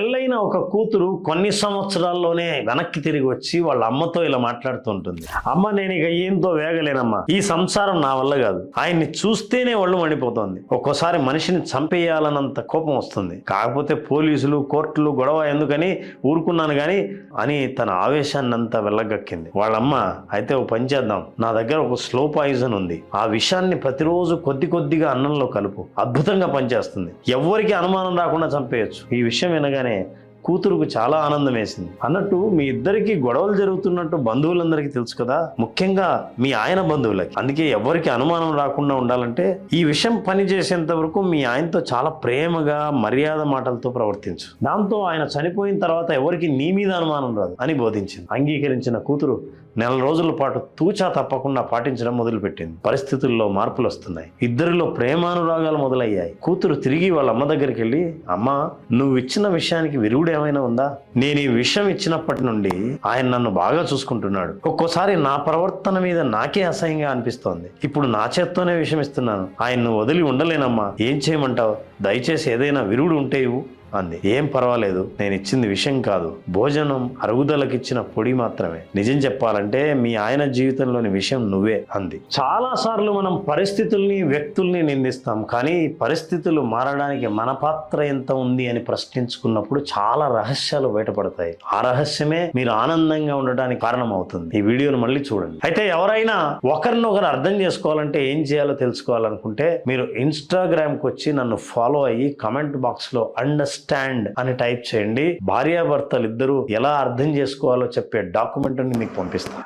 పెళ్ళైన ఒక కూతురు కొన్ని సంవత్సరాల్లోనే వెనక్కి తిరిగి వచ్చి వాళ్ళ అమ్మతో ఇలా మాట్లాడుతుంటుంది అమ్మ నేను ఇక ఏంతో వేగలేనమ్మా. ఈ సంసారం నా వల్ల కాదు. ఆయన్ని చూస్తేనే ఒళ్ళు మండిపోతుంది. ఒక్కోసారి మనిషిని చంపేయాలన్నంత కోపం వస్తుంది. కాకపోతే పోలీసులు కోర్టులు గొడవ ఎందుకని ఊరుకున్నాను కానీ అని తన ఆవేశాన్ని అంతా వెళ్ళగక్కింది. వాళ్ళమ్మ అయితే ఓ పని చేద్దాం. నా దగ్గర ఒక స్లో పాయిజన్ ఉంది. ఆ విషయాన్ని ప్రతిరోజు కొద్ది కొద్దిగా అన్నంలో కలుపు. అద్భుతంగా పనిచేస్తుంది. ఎవ్వరికి అనుమానం రాకుండా చంపేయచ్చు. ఈ విషయం వినగానే Amén. కూతురుకు చాలా ఆనందం వేసింది. అన్నట్టు మీ ఇద్దరికి గొడవలు జరుగుతున్నట్టు బంధువులందరికీ తెలుసు కదా ముఖ్యంగా మీ ఆయన బంధువులకి. అందుకే ఎవరికి అనుమానం రాకుండా ఉండాలంటే ఈ విషయం పనిచేసేంత వరకు మీ ఆయనతో చాలా ప్రేమగా మర్యాద మాటలతో ప్రవర్తించు. దాంతో ఆయన చనిపోయిన తర్వాత ఎవరికి నీ మీద అనుమానం రాదు అని బోధించింది. అంగీకరించిన కూతురు నెల రోజుల పాటు తూచా తప్పకుండా పాటించడం మొదలుపెట్టింది. పరిస్థితుల్లో మార్పులు వస్తున్నాయి. ఇద్దరిలో ప్రేమానురాగాలు మొదలయ్యాయి. కూతురు తిరిగి వాళ్ళ అమ్మ దగ్గరికి వెళ్ళి అమ్మ నువ్వు ఇచ్చిన విషయానికి విరుగుడు ఏమైనా ఉందా? నేను ఈ విషయం ఇచ్చినప్పటి నుండి ఆయన నన్ను బాగా చూసుకుంటున్నాడు. ఒక్కోసారి నా ప్రవర్తన మీద నాకే అసహ్యంగా అనిపిస్తోంది. ఇప్పుడు నా చేత్తోనే విషయం ఇస్తున్నాను ఆయన్ను వదిలి ఉండలేనమ్మా. ఏం చేయమంటావు? దయచేసి ఏదైనా విరుడు ఉంటే ఇవ్వు. అంది. ఏం పర్వాలేదు నేను ఇచ్చింది విషయం కాదు. భోజనం అరుగుదలకి ఇచ్చిన పొడి మాత్రమే. నిజం చెప్పాలంటే మీ ఆయన జీవితంలోని విషయం నువ్వే అంది. చాలా సార్లు మనం పరిస్థితుల్ని వ్యక్తుల్ని నిందిస్తాం కానీ పరిస్థితులు మారడానికి మన పాత్ర ఎంత ఉంది అని ప్రశ్నించుకున్నప్పుడు చాలా రహస్యాలు బయటపడతాయి. ఆ రహస్యమే మీరు ఆనందంగా ఉండడానికి కారణం అవుతుంది ఈ వీడియోను మళ్ళీ చూడండి. అయితే ఎవరైనా ఒకరినొకరు అర్థం చేసుకోవాలంటే ఏం చేయాలో తెలుసుకోవాలనుకుంటే మీరు ఇన్స్టాగ్రామ్కి వచ్చి నన్ను ఫాలో అయ్యి కమెంట్ బాక్స్లో అండర్స్ అండర్స్టాండ్ అని టైప్ చేయండి. భార్యాభర్తలు ఇద్దరు ఎలా అర్థం చేసుకోవాలో చెప్పే డాక్యుమెంట్ మీకు పంపిస్తాను.